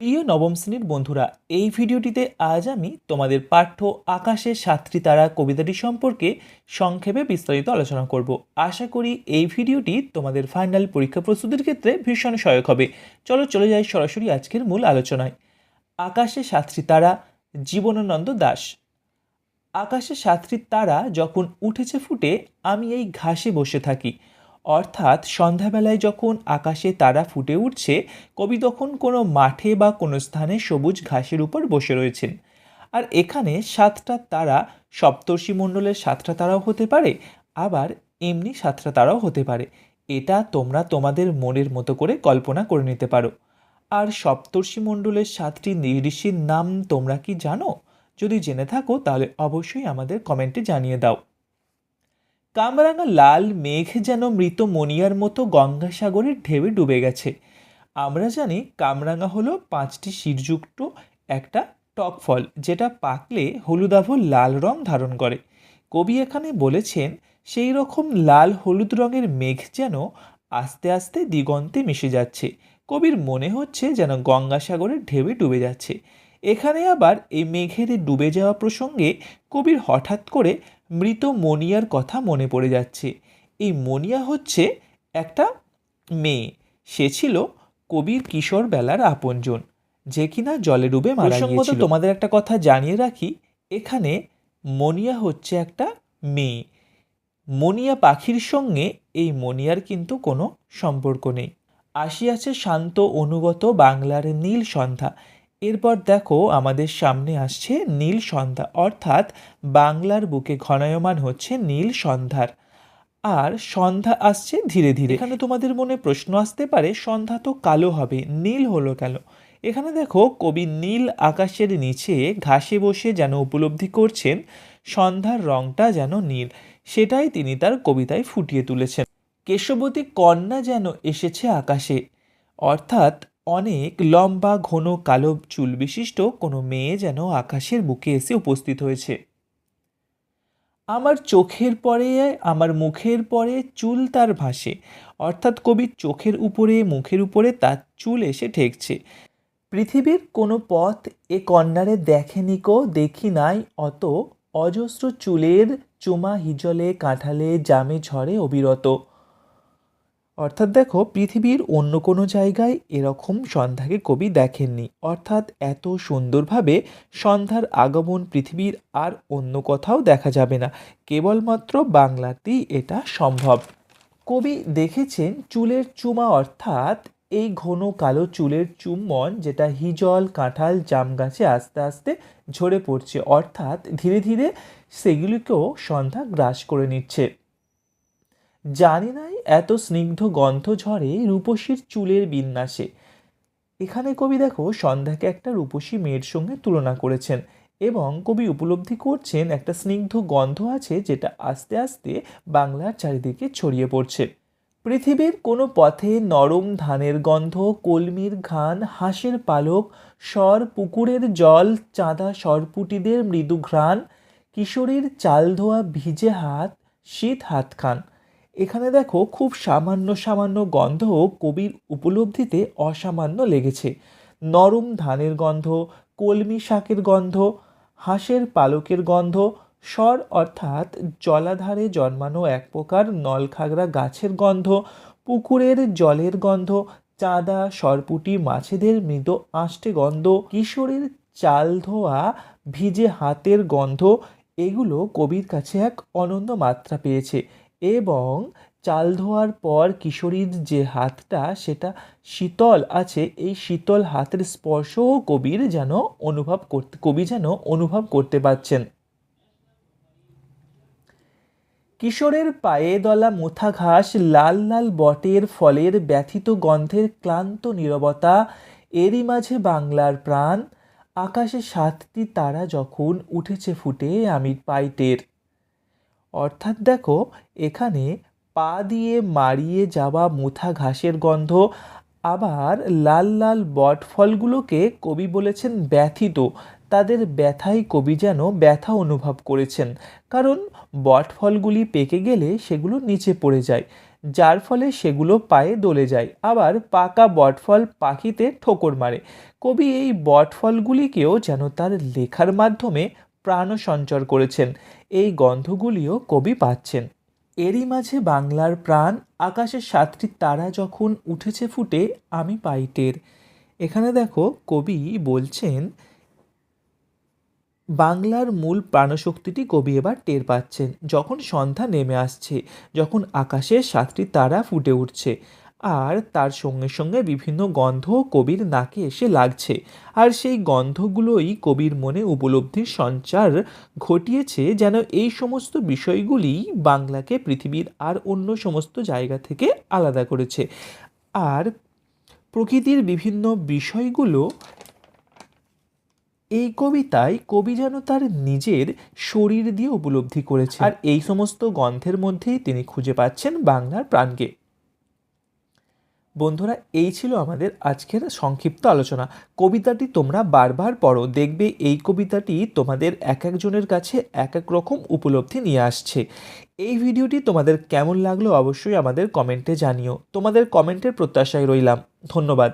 প্রিয় নবম শ্রেণির বন্ধুরা, এই ভিডিওটিতে আজ আমি তোমাদের পাঠ্য আকাশের সাতটি তারা কবিতাটি সম্পর্কে সংক্ষেপে বিস্তারিত আলোচনা করব। আশা করি এই ভিডিওটি তোমাদের ফাইনাল পরীক্ষা প্রস্তুতির ক্ষেত্রে ভীষণ সহায়ক হবে। চলো, চলে যাই সরাসরি আজকের মূল আলোচনায়। আকাশে সাতটি তারা, জীবনানন্দ দাস। আকাশে সাতটি তারা যখন উঠেছে ফুটে, আমি এই ঘাসে বসে থাকি। অর্থাৎ সন্ধ্যাবেলায় যখন আকাশে তারা ফুটে উঠছে, কবি তখন কোনো মাঠে বা কোনো স্থানে সবুজ ঘাসের উপর বসে রয়েছেন। আর এখানে সাতটা তারা, সপ্তর্ষি মণ্ডলের সাতটা তারাও হতে পারে, আবার এমনি সাতটা তারাও হতে পারে। এটা তোমরা তোমাদের মনের মতো করে কল্পনা করে নিতে পারো। আর সপ্তর্ষি মণ্ডলের সাতটি ঋষির নাম তোমরা কি জানো? যদি জেনে থাকো, তাহলে অবশ্যই আমাদের কমেন্টে জানিয়ে দাও। কামরাঙা লাল মেঘ যেন মৃত মনিয়ার মতো গঙ্গাসাগরের ঢেউয়ে ডুবে গেছে। আমরা জানি কামরাঙা হলো পাঁচটি শিরযুক্ত একটা টক ফল, যেটা পাকলে হলুদাভ লাল রং ধারণ করে। কবি এখানে বলেছেন, সেই রকম লাল হলুদ রঙের মেঘ যেন আস্তে আস্তে দিগন্তে মিশে যাচ্ছে। কবির মনে হচ্ছে যেন গঙ্গাসাগরের ঢেউয়ে ডুবে যাচ্ছে। এখানে আবার এই মেঘের ডুবে যাওয়া প্রসঙ্গে কবির হঠাৎ করে মৃত মনিয়ার কথা মনে পড়ে যাচ্ছে। এই মনিয়া হচ্ছে একটা মেয়ে। সে ছিল কবির কিশোর বেলার আপনজন যে কিনা জলে ডুবে মারা গিয়েছিল। তোমাদের একটা কথা জানিয়ে রাখি এখানে মনিয়া হচ্ছে একটা মেয়ে। মনিয়া পাখির সঙ্গে এই মনিয়ার কিন্তু কোনো সম্পর্ক নেই। আসিয়াছে শান্ত অনুগত বাংলার নীল সন্ধ্যা। এরপর দেখো আমাদের সামনে আসছে নীল সন্ধ্যা, অর্থাৎ বাংলার বুকে ঘনায়মান হচ্ছে নীল সন্ধ্যার। আর সন্ধ্যা আসছে ধীরে ধীরে। এখানে তোমাদের মনে প্রশ্ন আসতে পারে, সন্ধ্যা তো কালো হবে, নীল হলো কেন? এখানে দেখো, কবি নীল আকাশের নিচে ঘাসে বসে যেন উপলব্ধি করছেন, সন্ধ্যার রংটা যেন নীল। সেটাই তিনি তার কবিতায় ফুটিয়ে তুলেছেন। কেশবতী কন্যা যেন এসেছে আকাশে, অর্থাৎ অনেক লম্বা, ঘন, কালো চুল বিশিষ্ট কোনো মেয়ে যেন আকাশের বুকে এসে উপস্থিত হয়েছে। আমার চোখের পরে, আমার মুখের পরে চুল তার ভাসে। অর্থাৎ কবির চোখের উপরে, মুখের উপরে তার চুল এসে ঠেকছে। পৃথিবীর কোনো পথ এ কন্যারে দেখেনি কো, দেখি নাই অত। অজস্র চুলের চুমা হিজলে, কাঁঠালে, জামে ঝরে অবিরত। অর্থাৎ দেখো, পৃথিবীর অন্য কোনো জায়গায় এরকম সন্ধ্যাকে কবি দেখেননি। অর্থাৎ এত সুন্দরভাবে সন্ধ্যার আগমন পৃথিবীর আর অন্য কোথাও দেখা যাবে না। কেবলমাত্র বাংলাতেই এটা সম্ভব। কবি দেখেছেন চুলের চুমা, অর্থাৎ এই ঘন কালো চুলের চুম্বন যেটা হিজল, কাঁঠাল, জাম গাছে আস্তে আস্তে ঝরে পড়ছে। অর্থাৎ ধীরে ধীরে সেগুলিকেও সন্ধ্যা গ্রাস করে নিচ্ছে। জানি নাই এত স্নিগ্ধ গন্ধ ঝরে রূপসীর চুলের বিন্যাসে। এখানে কবি দেখো সন্ধ্যাকে একটা রূপসী মেয়ের সঙ্গে তুলনা করেছেন এবং কবি উপলব্ধি করছেন একটা স্নিগ্ধ গন্ধ আছে যেটা আস্তে আস্তে বাংলার চারিদিকে ছড়িয়ে পড়ছে। পৃথিবীর কোনো পথে নরম ধানের গন্ধ, কলমির ঘান হাঁসের পালক স্বর পুকুরের জল, চাঁদা সরপুটিদের মৃদু ঘ্রাণ, কিশোরীর চাল ধোয়া ভিজে হাত, শীত হাতখান। এখানে দেখো খুব সামান্য সামান্য গন্ধ কবির উপলব্ধিতে অসামান্য লেগেছে। নরম ধানের গন্ধ, কলমি শাকের গন্ধ, হাঁসের পালকের গন্ধ, স্বর অর্থাৎ জলাধারে জন্মানো এক প্রকার নলখাগড়া গাছের গন্ধ, পুকুরের জলের গন্ধ, চাঁদা, সরপুটি মাছেদের মৃদ আষ্টে গন্ধ, কিশোরের চাল ধোয়া, ভিজে হাতের গন্ধ, এগুলো কবির কাছে এক অনন্য মাত্রা পেয়েছে। এবং চাল ধোয়ার পর কিশোরীর যে হাতটা, সেটা শীতল আছে, এই শীতল হাতের স্পর্শও কবির যেন অনুভব করতে, কবি যেন অনুভব করতে পারছেন। কিশোরের পায়ে দলা মুথা ঘাস, লাল লাল বটের ফলের ব্যথিত গন্ধের ক্লান্ত নীরবতা, এরই মাঝে বাংলার প্রাণ, আকাশে সাতটি তারা যখন উঠেছে ফুটে আমি পাইটের অর্থাৎ দেখো, এখানে পা দিয়ে মারিয়ে যাওয়া মুথা ঘাসের গন্ধ, আবার লাল লাল বটফলগুলোকে কবি বলেছেন ব্যথিত। তাদের ব্যথায় কবি যেন ব্যথা অনুভব করেছেন। কারণ বটফলগুলি পেকে গেলে সেগুলো নিচে পড়ে যায়, যার ফলে সেগুলো পায়ে দলে যায়। আবার পাকা বটফল পাখিতে ঠোকর মারে। কবি এই বটফলগুলিকেও যেন তার লেখার মাধ্যমে প্রাণ সঞ্চার করেছেন। এই গন্ধগুলিও কবি পাচ্ছেন। এরই মাঝে বাংলার প্রাণ আকাশের সাতটি তারা যখন উঠেছে ফুটে, আমি পাই টের। এখানে দেখো, কবি বলছেন, বাংলার মূল প্রাণশক্তিটি কবি এবার টের পাচ্ছেন। যখন সন্ধ্যা নেমে আসছে, যখন আকাশে সাতটি তারা ফুটে উঠছে আর তার সঙ্গে সঙ্গে বিভিন্ন গন্ধ কবির নাকে এসে লাগছে। আর সেই গন্ধগুলোই কবির মনে উপলব্ধির সঞ্চার ঘটিয়েছে যেন এই সমস্ত বিষয়গুলি বাংলাকে পৃথিবীর আর অন্য সমস্ত জায়গা থেকে আলাদা করেছে। আর প্রকৃতির বিভিন্ন বিষয়গুলো এই কবিতায় কবি যেন তার নিজের শরীর দিয়ে উপলব্ধি করেছে। আর এই সমস্ত গন্ধের মধ্যেই তিনি খুঁজে পাচ্ছেন বাংলার প্রাণকে। বন্ধুরা, এই ছিল আমাদের আজকের সংক্ষিপ্ত আলোচনা। কবিতাটি তোমরা বারবার পড়ো, দেখবে এই কবিতাটি তোমাদের এক একজনের কাছে এক এক রকম উপলব্ধি নিয়ে আসছে। এই ভিডিওটি তোমাদের কেমন লাগল অবশ্যই আমাদের কমেন্টে জানিও। তোমাদের কমেন্টের প্রত্যাশায় রইলাম। ধন্যবাদ।